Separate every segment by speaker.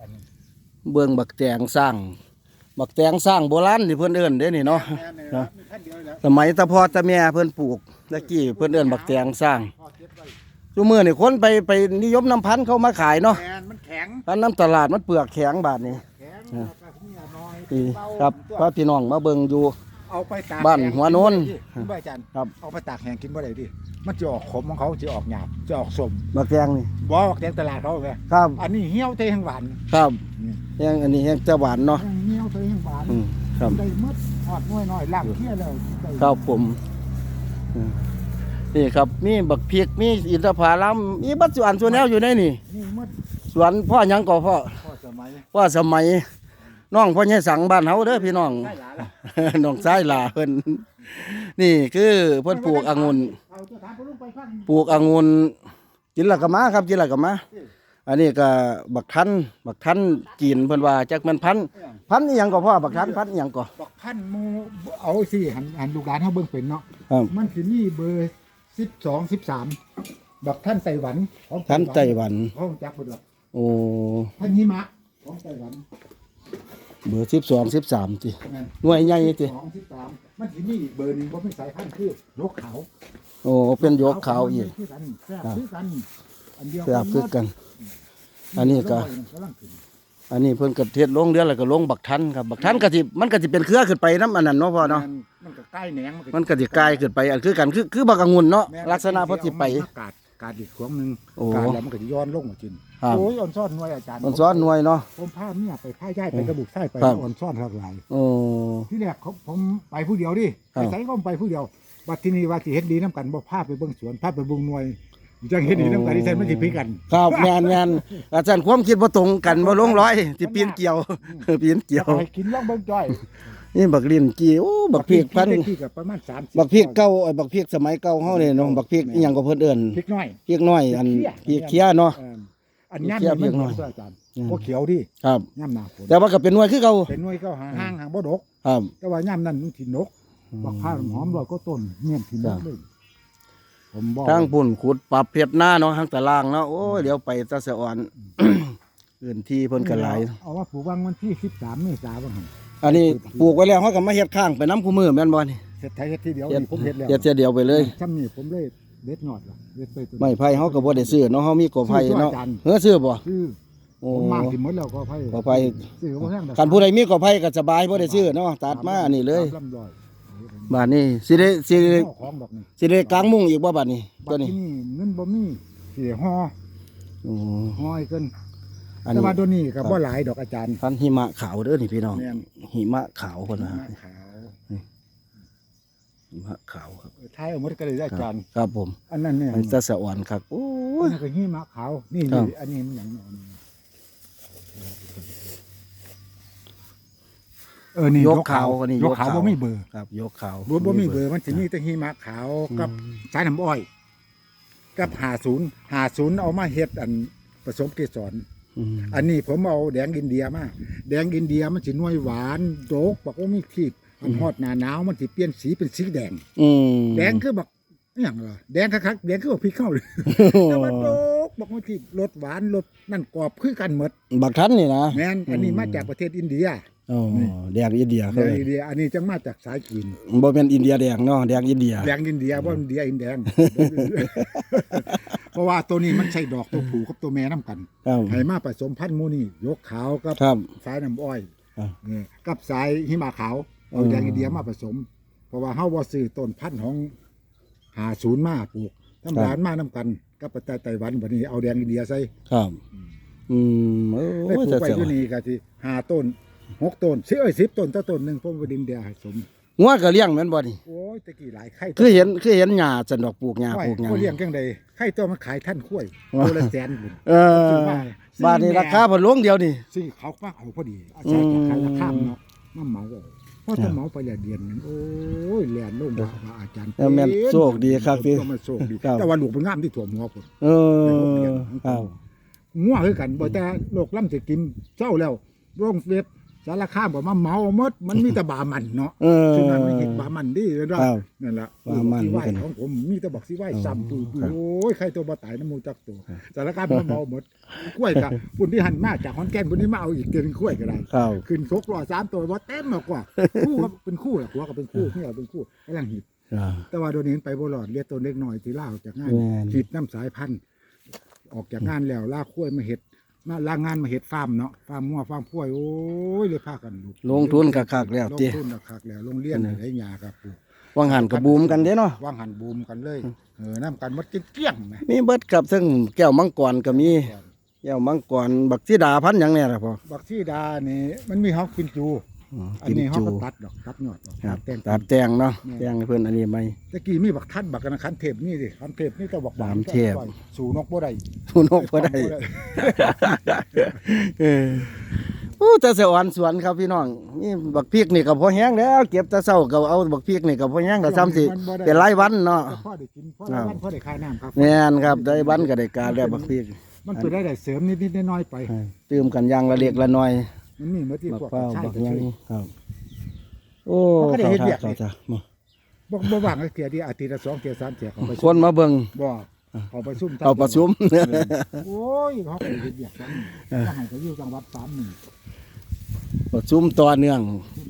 Speaker 1: อันนี้
Speaker 2: เบิ่งบักแตงสร้าง บักแตงสร้างโบราณที่เพิ่นเอิ้นเด้นี่เนาะ
Speaker 1: แม่นี่
Speaker 2: เนาะ
Speaker 1: นะมีท่านเดียวแล้ว
Speaker 2: สมัยตะพ่อตะแม่เพิ่นปลูกตะกี้เพิ่นเอิ้นบักแตงสร้าง
Speaker 1: พอเก็บไว้
Speaker 2: ซุมื้อนี่คนไปไปนิยมน้ำพันธุ์เข้ามาขายเนาะ
Speaker 1: แม่นมันแข็ง
Speaker 2: พันธุ์น้ำตลาดมันเปลือกแข็งบาดนี้
Speaker 1: แข็ง
Speaker 2: เออ
Speaker 1: แล้วก็เนี่ยน้อย
Speaker 2: นี่
Speaker 1: เบา
Speaker 2: ครับ
Speaker 1: ตัว
Speaker 2: พาพี่น้องมาเบิ่งอยู่
Speaker 1: เอาไปตาก
Speaker 2: บ้าน
Speaker 1: แห้ง
Speaker 2: หัวโน้น
Speaker 1: กิบ่ได้ดิอาจารย์
Speaker 2: ครับ
Speaker 1: เอาไปตากแห้งกินบ่ได้ดิมันจะออกขมของเขาจะออกหยาบจะออกสม
Speaker 2: บักแตงนี่
Speaker 1: บ่ออกแดงตลาดเขาแม่
Speaker 2: ครับ
Speaker 1: อันนี้เหี่ยวเตยงหวาน
Speaker 2: ครับ
Speaker 1: นี่
Speaker 2: แห้งอันนี้แห้งจะหวานเนาะ
Speaker 1: เหี่ยวเตยงหวาน
Speaker 2: อืมครับ
Speaker 1: ได้หมดทอดน้อยน้อยๆล่างเที่ยแล้วได้
Speaker 2: ครับผมอืมนี่ครับมีบักพริกมีอินทผลัมมีบัดสวนส่วนแนวอยู่ในนี่
Speaker 1: นี่หมด
Speaker 2: สวนพ่อหยังก่อพ่อ
Speaker 1: พ่อสมัย
Speaker 2: พ่อสมัย น้องพ่อใหญ่สังบ้านเฮาเด้อพี่น้อง
Speaker 1: ได้หลานละ
Speaker 2: น้องชายหลาเพิ่นนี่คือเพิ่นปลูกองุ่น
Speaker 1: เอาตัวถามพ่อลุงไปฟัง
Speaker 2: ปลูกองุ่นกินและก็มาครับกินและก็มา อันนี้ก็บักทันบักทันจีนเพิ่นว่าจักแมันพันธุ์พันธุ์อีหยังก็พ่อบักทันพันธุ์อีหยังก็
Speaker 1: บอกพันหมูเอาสิหันหันลูกหลานเขาเบิ่งเป็นเนาะ
Speaker 2: ครับ
Speaker 1: มันคือนี่เบอร์สิบสองสิบสามบอกท่านไต้หวันของ
Speaker 2: ทันไต้หวัน
Speaker 1: ของจักรบุตร
Speaker 2: โอ้
Speaker 1: ท่านหิมะของไต้หวัน
Speaker 2: เบอร์12 13ติ
Speaker 1: นั่น
Speaker 2: หน่วยใหญ่ติ
Speaker 1: สองสิบสามมันคือนี่เบอร์หนึ่งว่าเป็นสายพันธุ์คือนกเขา
Speaker 2: โอ้เป็นยกขาวอีก
Speaker 1: คือกันแซ่บคือกัน อันเดียว
Speaker 2: เสื้อคือกันอันนี้ก็
Speaker 1: กำลังขึ้น
Speaker 2: อันนี้เพิ่นก็เทศลงเดือนแล้วก็ลงบักทันครับบักทันก็สิมันก็สิเป็นเครือขึ้นไปนํอันนั้นเนาะพ่อเนาะ
Speaker 1: มันมันก็ใกล้แหนง
Speaker 2: มันก็สิกลายขึ้นไปอันคือกันคือคือบักองุ่นเนาะ
Speaker 1: แม่น
Speaker 2: ลักษณะเพิ่นสิไป
Speaker 1: กาดกาดอีกขวงหนึ่ง
Speaker 2: โอ้
Speaker 1: กาดแล้วมันก็จะย้อนลงมาจิน
Speaker 2: ครับ
Speaker 1: โอ้ยอ่อนซ่อนหน่วยอาจารย์
Speaker 2: มันซ้อนหน่วยเนาะ
Speaker 1: ผมพาเมียไปพาย่ายไปกระบุกไส้ไป
Speaker 2: ครับ
Speaker 1: อ่อนซ่อนทักหลาย
Speaker 2: โอ้
Speaker 1: ที่แรกเขาผมไปผู้เดียวดิ
Speaker 2: ครั
Speaker 1: ไป
Speaker 2: บ
Speaker 1: ใส่ก็ไปผู้เดียวบัดที่นี่ว่าสิเฮ็ดดีน้ำกันบ่พาไปเบิ่งสวนพาไปเบิ่งหน่วยจังเฮ็ดดีน้ำกันที่ใส่มันสิพิกัน
Speaker 2: ครับแม่นแม่นอาจารย์ความคิดบ่ตรงกันบ่ลงร้อยสิปีนเกี่ยว ปีนเกี่ยว
Speaker 1: ไปกินล่องเบิ่งจ้อย
Speaker 2: นี่บักลิ้นกี่โอ้บักพริกพัน
Speaker 1: บักพริกกับประมาณ30
Speaker 2: บักพริกเก่าไอ้บักพริกสมัยเก่าเฮานี่เนาะบักพริกอีหยังก็เพิ่นเอิ้น
Speaker 1: พริกน้อย
Speaker 2: พริกน้อยอันพริกเคี้ยเนาะ
Speaker 1: เอออันย่ำ
Speaker 2: เทียบ
Speaker 1: นี่
Speaker 2: เพียงหน่
Speaker 1: มั
Speaker 2: อย
Speaker 1: นอาจารย์
Speaker 2: อืม
Speaker 1: บ่เขียวดิ
Speaker 2: ครับ
Speaker 1: ย่ำหน้าฝน
Speaker 2: แต่ว่าก็เป็นหน่วยคือเก่า
Speaker 1: เป็นหน่วยก็หางห่างหางบ่ดก
Speaker 2: ครับ
Speaker 1: แต่ว่าย่ำนั้นมันสินกบักพร้าวหอมเราก็ต้นเงียบสินกเลยผมบอก
Speaker 2: ทางปุ่นขุดปรับเพชรหน้าเนาะทางตารางเนาะโอ้ยเดี๋ยวไปตะสะอ่อนอื่นที่เพิ่นก็หลาย
Speaker 1: เอาว่าปลูกวางวันที่13เมษายนว่าหั่น
Speaker 2: อันนี้ปลูกไว้แล้วเฮาก็มาเฮ็ดข้างไปน้ำคู่มือแม่นบ่นี่
Speaker 1: เฮ็ดไทยเฮ็ดทีเดียว
Speaker 2: เฮ็ด
Speaker 1: นี่ผมเฮ็ดแล้ว
Speaker 2: เฮ็ดเทียเดียวไปเลย
Speaker 1: ซ้ำนี่ผมเลยเด็ดยอดล่ะเด็ดไปตัว
Speaker 2: ไม้ไผ่เฮาก็บ่ได้ซื้อเนาะเฮามีกอไผ่เนาะ
Speaker 1: ซื้อตัวอาจารย์
Speaker 2: เฮ้อซื้อบ่
Speaker 1: คือ
Speaker 2: โอ้
Speaker 1: ผมมากสิหมดแล้วก็ไผ
Speaker 2: กอไผ่
Speaker 1: ซื้อบ่แพงดอก
Speaker 2: คันผู้ใดมีกอไผ่ก็สบายบ่ได้ซื้อเนาะตัดมาอันนี้เลย
Speaker 1: ลำร้อย
Speaker 2: บาดนี้สิได้สิได้
Speaker 1: เอาของดอกนี่
Speaker 2: สิได้กางมุ้งอีกบ่บาดนี้
Speaker 1: บั
Speaker 2: ตัว
Speaker 1: ด
Speaker 2: นี้
Speaker 1: ที่นี่เงินบ่มีสิห่อ
Speaker 2: โอ้
Speaker 1: ห่อให้เกิน
Speaker 2: อัน
Speaker 1: แต่
Speaker 2: นี้
Speaker 1: ว่าตัวนี้
Speaker 2: ครั
Speaker 1: ก็
Speaker 2: บ
Speaker 1: บ่หลายดอกอาจารย์
Speaker 2: พันหิมะขาวเด้อนี่พี่น้อง
Speaker 1: แม่น
Speaker 2: หิมะขาวพุ่นนะ
Speaker 1: มะขาว
Speaker 2: หิมะขาวครับ
Speaker 1: เออท้ายเอาหมดก็เลยได้อาจารย์
Speaker 2: ครับผม
Speaker 1: อันนั้นเนี่ย
Speaker 2: มันจะสะอ่อนครับโอ้
Speaker 1: อั
Speaker 2: ย
Speaker 1: นนั้นก็หิมะขาวนี่
Speaker 2: ครับ
Speaker 1: นี่อันนี้มันหยังเนาะเออนี่
Speaker 2: ยกขาวอันนี้
Speaker 1: ยกขาวบ่มีเบอร์
Speaker 2: ครับยกขาว
Speaker 1: บ่บ่มีเบอร์มันสิมีแต่หิมะขาวกับ
Speaker 2: อืม
Speaker 1: สายน้ำอ้อย กับ50 50เอามาเฮ็ดอันผสมเกสร
Speaker 2: อืม
Speaker 1: อันนี้ผมเอาแดงอินเดียมาแดงอินเดียมันสิหน่วยหวานโดกบอกว่ามีทีบอันฮอดหน้าหนาวมันสิเปลี่ยนสีเป็นสีแดง
Speaker 2: อืม
Speaker 1: แดงคือแบบอหย่างล่ะแดงคักๆแดงคือบอกพริกเข้าเลยแต่ว่าโดกบอกว่าที่รสหวานรสนั่นกรอบคือกันหมด
Speaker 2: บักทันนี่นะ
Speaker 1: แม่นอันนี้มาจากประเทศอินเดีย
Speaker 2: อ๋อแดงอินเดีย
Speaker 1: แด
Speaker 2: เขา
Speaker 1: ง
Speaker 2: เลย
Speaker 1: อินเดียอันนี้จังมาจากสายจีน
Speaker 2: บ่แม่นอินเดียแดงเนาะแดงอินเดีย
Speaker 1: แดงอินเดียว่าอินเดียอินแดง เพราะว่าตัวนี้มันใช่ดอกตัวผู้กับตัวแม่น้กัน
Speaker 2: ครับ
Speaker 1: ให้มาผสมพันธุ์หมูนี่ยกขาวกับ
Speaker 2: ครับ
Speaker 1: สายน้ำอ้อย
Speaker 2: อ่า
Speaker 1: นี่กับสายหิมะขาวเอา
Speaker 2: อืม
Speaker 1: แดงอินเดียมาผสม เพราะว่าเฮาบ่ซื้อต้นพันธุ์ของหาศูนย์มาปลูกทำร้านมานํกันกับประเทศไต้หวันบัดนี้เอาแดงอินเดียใส่
Speaker 2: ครับ อืมโอ้
Speaker 1: ได้ปลู
Speaker 2: ย
Speaker 1: ก
Speaker 2: จะ
Speaker 1: ไว้
Speaker 2: เสีย
Speaker 1: อยู่นี่ก็สิหาต้นหกต้นสิเอ้ยสิบต้นต่อต้นหนึงผมก็ดินเดียให้สม
Speaker 2: งัวก็เลี้ยงแม่นบ่นี่
Speaker 1: โอ้ยตะกี้หลายไข่
Speaker 2: คือเห็นคือเห็นหญ้าจันดอกปลูกหญ้า
Speaker 1: ไข่
Speaker 2: ปลูกหญ้า
Speaker 1: ก็เลี้ยงจังไดไข่ตัวมันขายท่านข้วย
Speaker 2: ว้า
Speaker 1: ตัวละแสนพุ่น
Speaker 2: เออบาทนี่ราคาบ่ลงเดียวนี่
Speaker 1: ซึ่งเขาก็เอาพอดีอาศัยจากขายราคาเนาะมาเหมาเอาเพราะถ้าเหมาไปละเดือนหนึงโอ้ยแล่นลงบ่ว่าอาจารย์
Speaker 2: เออแม่นโชคดีครับพี่
Speaker 1: ก็มันโชคดี
Speaker 2: ครับ
Speaker 1: แต่ว่าลูกเป็นงามที่ถั่วหัวพุ่น
Speaker 2: เออครับ
Speaker 1: งัวคือกันบ่แต่โรคลำสิกินเศร้าแล้วโรงเฟส สารคามบ่มาเมาหมด มันมีแต่บามันเนาะ
Speaker 2: เออ
Speaker 1: ซึ่งนั้นมันเห็นบามันดีเลยว่า
Speaker 2: ครับ
Speaker 1: นั่นล่ะ
Speaker 2: บามัน
Speaker 1: ที่ไหว
Speaker 2: เหมือนกัน
Speaker 1: ของผมมีแต่บอกสิไหวซ้ำตู
Speaker 2: ครับ
Speaker 1: โอ้ยใครตัวบ่ตายน้ำมูจักตัวสารคามมันเมาหมดกล้วยกะปุ่นที่หันมาจากขอนแก่นปุ่นนี้มาเอาอีกเกินกล้วยก็ได้
Speaker 2: ครับ
Speaker 1: ขึ้นชกร้อยสามตัวบ่เต็มมากกว่า คู่ก็เป็นคู่แหละหัวก็เป็นคู่เมียก็เป็นคู่กำลังหิบ
Speaker 2: อ่า
Speaker 1: แต่ว่าโดนเห็นไปบ่รอดเรียกตัวเล็กน้อยที่ล่าวจากงาน
Speaker 2: แม่น
Speaker 1: หิบน้ำสายพันธุ์ออกจากงานแล้วลากกล้วยมาเห็ด มาลากงานมาเห็ดฟาร์มเนาะฟาร์มมั่วฟาร์มกล้วยโอ้ยเลยพากันลูก
Speaker 2: ลงทุนคักๆแล้ว
Speaker 1: ลง
Speaker 2: ติ
Speaker 1: ทุนคักๆแล้วลงเรียนให้ยาครับปลูก
Speaker 2: วางหันก็บูมกันเด้เนาะ
Speaker 1: วางหันบูมกันเลยเออน้ำกันหมดเกลี้ยงๆนะ
Speaker 2: มีเบิดกับซึ่งแก้วมังกรก็มีแก้วมังกรบักสีดาพันธุ์หยังเนี่ยล่ะพ่อ
Speaker 1: บักซีดานี่มันมีฮอกกินจู
Speaker 2: อืม
Speaker 1: อัน
Speaker 2: กิน
Speaker 1: นี้ฮอก
Speaker 2: จู
Speaker 1: ก็ตัดดอกตัดยอดออก
Speaker 2: ครับ
Speaker 1: แต่ง
Speaker 2: ตัดแตงเนาะแตงให้เพิ่นอันนี้ไหม
Speaker 1: ตะกี้มีบักทัดบักกันคันเทพนี่ดิคันเทพนี่ต้องบอก
Speaker 2: สามเทพ
Speaker 1: สู่นกบ่ได้
Speaker 2: ทุนกบ่ได้เออโอ้แต่สวรรค์สวนครับพี่น้องนี่บักพริกนี่ก็พอแห้งแล้ว เก็บแต่เช้าก็เอาบักพริกนี่ก็พอแห้งก็ซ้ำสิเป็นรายวันเนาะ
Speaker 1: ก็พ่อได้กินพ่อได้วันพ่อได้คายน้ำครับ
Speaker 2: แม่นครับได้วันก็ได้การแล้วบักพริก
Speaker 1: มันเป็นได้ได้เสริมนิดๆน้อยๆไป
Speaker 2: ตื่มกันอย่างละเล็กละน้อย
Speaker 1: มันมีเมื่อที่
Speaker 2: บัก
Speaker 1: พวก
Speaker 2: เป้า
Speaker 1: ใช่
Speaker 2: บัก
Speaker 1: ก็
Speaker 2: หยัง
Speaker 1: ช่วย
Speaker 2: ครับ โอ้
Speaker 1: มันก็ได้เฮ็ดเวียก
Speaker 2: จ้าจ้า
Speaker 1: บ่บ่ว่างก็เที่ยที่อาทิตย์ละสองเที่ยสามเที่ยเขาไป
Speaker 2: คนมาเบิ่ง
Speaker 1: บ่เขาไปซุ่ม
Speaker 2: เอาประชุม
Speaker 1: โอ้ยเขาไปเฮ็ดเวียกกันก็ให้เขาอยู่จังหวัดสามหนึ่ง
Speaker 2: ประชุมต่อเนื่อง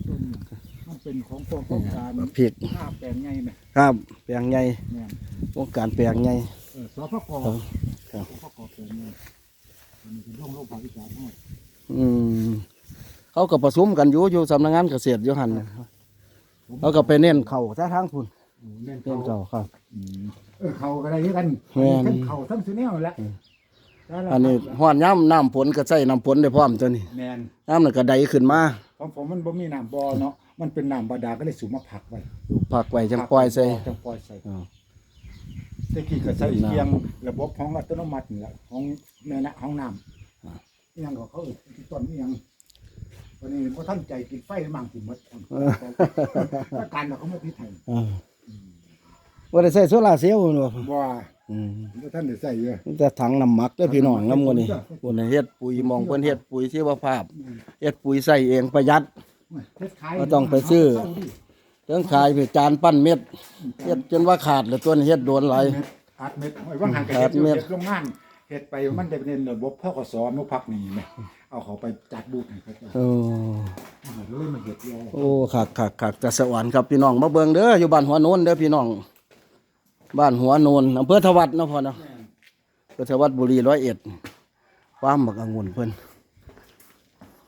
Speaker 1: ต้นๆเนี่ยมันเป็นของกองโครงการ
Speaker 2: บักพริก
Speaker 1: ภาพแปลงไงแม่
Speaker 2: ครับ แปลงใหญ่
Speaker 1: แม่น
Speaker 2: วงการแปลงใหญ่
Speaker 1: เออสพก
Speaker 2: ครับ
Speaker 1: สพกแปลงไงอันนี้เป็นโรงโรงภาควิจารณ์ให้
Speaker 2: อืม เขาก็ประชุมกันอยู่อยู่สำนักงานเกษตรอยู่หันน่ะเขาก็ไปเน้นเข่าซะทางพุ่น
Speaker 1: โอ้แม่น
Speaker 2: เน้น
Speaker 1: เขา
Speaker 2: เข่าครับ
Speaker 1: อืมเออเขาก็ได้คือกัน
Speaker 2: แม่น
Speaker 1: ทั้งเขาทั้งสุแนวแหละแล้วล่ะ
Speaker 2: อันนี้ห้อนย่ำน้ำฝนก็ใส่น้ำฝนได้พร้อมตัวนี้
Speaker 1: แม่น
Speaker 2: น้ำนั่นก็ไดขึ้นมา
Speaker 1: ของผมมันบ่มีน้ำบ่อเนาะมันเป็นน้ำบาดาลก็เลยสูบมาผักไว้
Speaker 2: ผักไว้จังปล่อยใส่
Speaker 1: จังปล่อยใส่
Speaker 2: อ๋อ
Speaker 1: ตะกี้ก็ใส่
Speaker 2: น้ำ
Speaker 1: เคียงระบบของอัตโนมัตินี่แหละของแม่นะของน้ำอิหยังก็เขาเอิ้นต้นอิหยัง วันนี้บ่ทันใจกินไฟมั่งกินหมดถ้าการเราเขาไม่พิดให้
Speaker 2: อ่าว่าได้ใส่โซลาร์เซลล์บ่
Speaker 1: บ่
Speaker 2: อืม
Speaker 1: บ่ทันได้ใส่เยอะ
Speaker 2: แต่ถังน้ำหมักเด้อพี่น้องน้ำมันนี่พุ่นน่ะเฮ็ดปุ๋ยหมองเพิ่นเฮ็ดปุ๋ยชีวภาพเฮ็ดปุ๋ยใส่เองประหยัด
Speaker 1: เฮ็ดขาย
Speaker 2: ก็ต้องไปซื้อเรื่องขายไปจานปั้นเม็ดเฮ็ดจนว่าขาดแล้วตัวนี้เฮ็ดโดนหลาย
Speaker 1: เม็ดอัดเม็ดโอ้ยว่างหันก็
Speaker 2: อั
Speaker 1: เฮ็
Speaker 2: ด
Speaker 1: ดอยู่
Speaker 2: เม็ด
Speaker 1: เฮ็ดโรงงาน เฮ็ดไปมันได้เป็นระบบพกสนุพักนี่แหมเอาเขาไปจัดบูธให้เขาเจ้า
Speaker 2: โอ้
Speaker 1: เลยมาเฮ็ดรอ
Speaker 2: โอ้คักคักคักจะสวรรค์ครับพี่น้องมาเบิ่งเด้ออยู่บ้านหัวโนนเด้อพี่น้องบ้านหัวโนนอำเภอทวัดเนาะพ่อเนาะอำเภอทวัดบุรีร้อยเอ็ดฟาร์มบักองุ่นเพิ่น